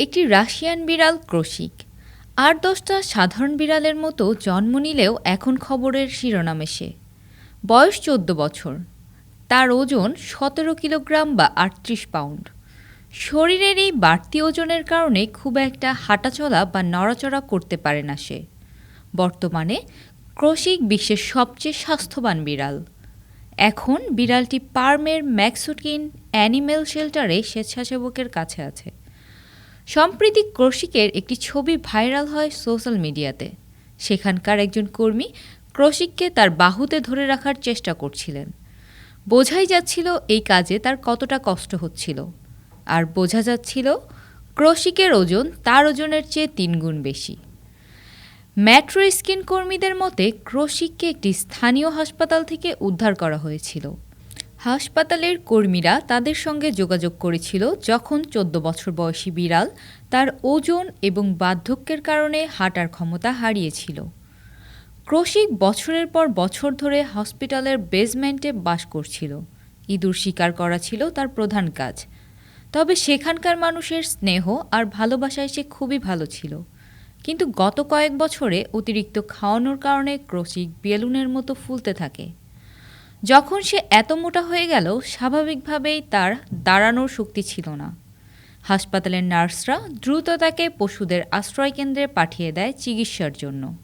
একটি রাশিয়ান বিড়াল ক্রসিক। আর দশটা সাধারণ বিড়ালের মতো জন্ম নিলেও এখন খবরের শিরোনামে সে বয়স চোদ্দ বছর। তার ওজন সতেরো কিলোগ্রাম বা আটত্রিশ পাউন্ড। শরীরের এই বাড়তি ওজনের কারণে খুব একটা হাঁটাচলা বা নড়াচড়া করতে পারে না সে। বর্তমানে ক্রসিক বিশ্বের সবচেয়ে স্বাস্থ্যবান বিড়াল। এখন বিড়ালটি পার্মের ম্যাক্সুটিন অ্যানিমেল শেল্টারে স্বেচ্ছাসেবকের কাছে আছে। সম্প্রতি ক্রসিকের একটি ছবি ভাইরাল হয় সোশ্যাল মিডিয়াতে। সেখানকার একজন কর্মী ক্রসিককে তার বাহুতে ধরে রাখার চেষ্টা করছিলেন। বোঝাই যাচ্ছিল এই কাজে তার কতটা কষ্ট হচ্ছিল। আর বোঝা যাচ্ছিল ক্রসিকের ওজন তার ওজনের চেয়ে তিনগুণ বেশি। ম্যাট্রো স্কিন কর্মীদের মতে ক্রসিককে একটি স্থানীয় হাসপাতাল থেকে উদ্ধার করা হয়েছিল। হাসপাতালের কর্মীরা তাদের সঙ্গে যোগাযোগ করেছিল যখন চোদ্দ বছর বয়সী বিড়াল তার ওজন এবং বার্ধক্যের কারণে হাঁটার ক্ষমতা হারিয়েছিল। ক্রসিক বছরের পর বছর ধরে হসপিটালের বেসমেন্টে বাস করছিল। ইঁদুর শিকার করা ছিল তার প্রধান কাজ। তবে সেখানকার মানুষের স্নেহ আর ভালোবাসায় সে খুবই ভালো ছিল। কিন্তু গত কয়েক বছরে অতিরিক্ত খাওয়ানোর কারণে ক্রসিক বেলুনের মতো ফুলতে থাকে। যখন সে এত মোটা হয়ে গেল, স্বাভাবিকভাবেই তার দাঁড়ানোর শক্তি ছিল না। হাসপাতালের নার্সরা দ্রুত তাকে পশুদের আশ্রয়কেন্দ্রে পাঠিয়ে দেয় চিকিৎসার জন্য।